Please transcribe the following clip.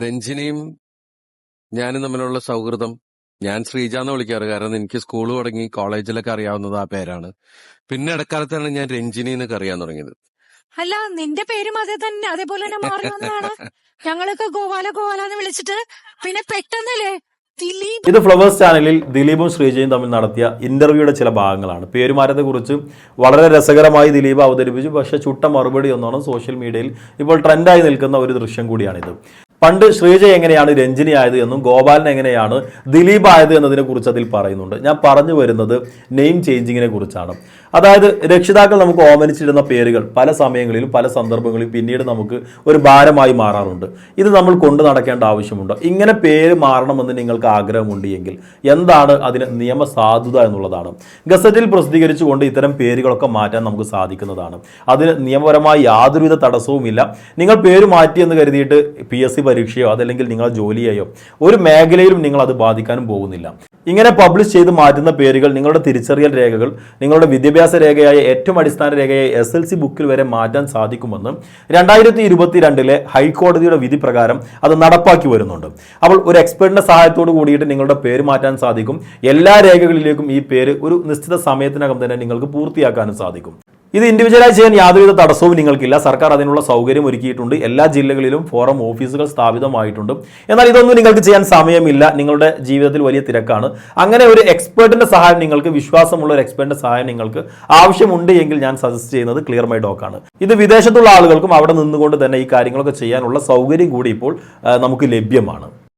രഞ്ജിനിയും ഞാനും തമ്മിലുള്ള സൗഹൃദം ഞാൻ ശ്രീജ എന്ന് വിളിക്കാറ്. കാരണം എനിക്ക് സ്കൂൾ തുടങ്ങി കോളേജിലൊക്കെ അറിയാവുന്നത് ആ പേരാണ്. പിന്നെ ഇടക്കാലത്താണ് ഞാൻ രഞ്ജിനി എന്നൊക്കെ അറിയാൻ തുടങ്ങിയത്. അല്ല നിന്റെ പേരും അതേ തന്നെ അതേപോലെ തന്നെ മാറി വന്നതാണ്. ഞങ്ങളൊക്കെ ഗോവാല ഗോപാല എന്ന് വിളിച്ചിട്ട് പിന്നെ പെട്ടെന്നല്ലേ ദിലീപ് ഇത് ഫ്ലവേഴ്സ് ചാനലിൽ ദിലീപും ശ്രീജയും തമ്മിൽ നടത്തിയ ഇന്റർവ്യൂയുടെ ചില ഭാഗങ്ങളാണ്. പേരുമാരത്തെ കുറിച്ച് വളരെ രസകരമായി ദിലീപ് അവതരിപ്പിച്ചു. പക്ഷേ ചുട്ട മറുപടി ഒന്നാണ് സോഷ്യൽ മീഡിയയിൽ ഇപ്പോൾ ട്രെൻഡായി നിൽക്കുന്ന ഒരു ദൃശ്യം കൂടിയാണിത്. പണ്ട് ശ്രീജ എങ്ങനെയാണ് രഞ്ജിനി ആയത് എന്നും ഗോപാലൻ എങ്ങനെയാണ് ദിലീപ് ആയത് എന്നതിനെ കുറിച്ച് അതിൽ പറയുന്നുണ്ട്. ഞാൻ പറഞ്ഞു വരുന്നത് നെയിം ചേഞ്ചിങ്ങിനെ കുറിച്ചാണ്. അതായത് രക്ഷിതാക്കൾ നമുക്ക് ഓമനിച്ചിരുന്ന പേരുകൾ പല സമയങ്ങളിലും പല സന്ദർഭങ്ങളിലും പിന്നീട് നമുക്ക് ഒരു ഭാരമായി മാറാറുണ്ട്. ഇത് നമ്മൾ കൊണ്ടു നടക്കേണ്ട ആവശ്യമുണ്ട്. ഇങ്ങനെ പേര് മാറണമെന്ന് നിങ്ങൾക്ക് ആഗ്രഹമുണ്ട് എങ്കിൽ എന്താണ് അതിന് നിയമസാധുത എന്നുള്ളതാണ്. ഗസറ്റിൽ പ്രസിദ്ധീകരിച്ചുകൊണ്ട് ഇത്തരം പേരുകളൊക്കെ മാറ്റാൻ നമുക്ക് സാധിക്കുന്നതാണ്. അതിന് നിയമപരമായി യാതൊരുവിധ തടസ്സവുമില്ല. നിങ്ങൾ പേര് മാറ്റിയെന്ന് കരുതിയിട്ട് പി എസ് സി പരീക്ഷയോ അതല്ലെങ്കിൽ നിങ്ങളുടെ ജോലിയെയോ ഒരു മേഖലയിലും നിങ്ങൾ അത് ബാധിക്കാനും പോകുന്നില്ല. ഇങ്ങനെ പബ്ലിഷ് ചെയ്ത് മാറ്റുന്ന പേരുകൾ നിങ്ങളുടെ തിരിച്ചറിയൽ രേഖകൾ നിങ്ങളുടെ വിദ്യാഭ്യാസ രേഖയായ ഏറ്റവും അടിസ്ഥാന രേഖയായ എസ് എൽ സി ബുക്കിൽ വരെ മാറ്റാൻ സാധിക്കുമെന്ന് രണ്ടായിരത്തി ഇരുപത്തിരണ്ടിലെ ഹൈക്കോടതിയുടെ വിധി പ്രകാരം അത് നടപ്പാക്കി വരുന്നുണ്ട്. അപ്പോൾ ഒരു എക്സ്പെർട്ടിന്റെ സഹായത്തോട് കൂടിയിട്ട് നിങ്ങളുടെ പേര് മാറ്റാൻ സാധിക്കും. എല്ലാ രേഖകളിലേക്കും ഈ പേര് ഒരു നിശ്ചിത സമയത്തിനകം തന്നെ നിങ്ങൾക്ക് പൂർത്തിയാക്കാനും സാധിക്കും. ഇത് ഇൻഡിവിജ്വലായി ചെയ്യാൻ യാതൊരുവിധ തടസ്സവും നിങ്ങൾക്കില്ല. സർക്കാർ അതിനുള്ള സൗകര്യം ഒരുക്കിയിട്ടുണ്ട്. എല്ലാ ജില്ലകളിലും ഫോറം ഓഫീസുകൾ സ്ഥാപിതമായിട്ടുണ്ട്. എന്നാൽ ഇതൊന്നും നിങ്ങൾക്ക് ചെയ്യാൻ സമയമില്ല. നിങ്ങളുടെ ജീവിതത്തിൽ വലിയ തിരക്കാണ്. അങ്ങനെ ഒരു എക്സ്പേർട്ടിന്റെ സഹായം നിങ്ങൾക്ക് വിശ്വാസമുള്ള ഒരു എക്സ്പേർട്ടിന്റെ സഹായം നിങ്ങൾക്ക് ആവശ്യമുണ്ട് എങ്കിൽ ഞാൻ സജസ്റ്റ് ചെയ്യുന്നത് ക്ലിയർ മൈ ഡോക്കാണ് ഇത് വിദേശത്തുള്ള ആളുകൾക്കും അവിടെ നിന്നുകൊണ്ട് തന്നെ ഈ കാര്യങ്ങളൊക്കെ ചെയ്യാനുള്ള സൗകര്യം കൂടി ഇപ്പോൾ നമുക്ക് ലഭ്യമാണ്.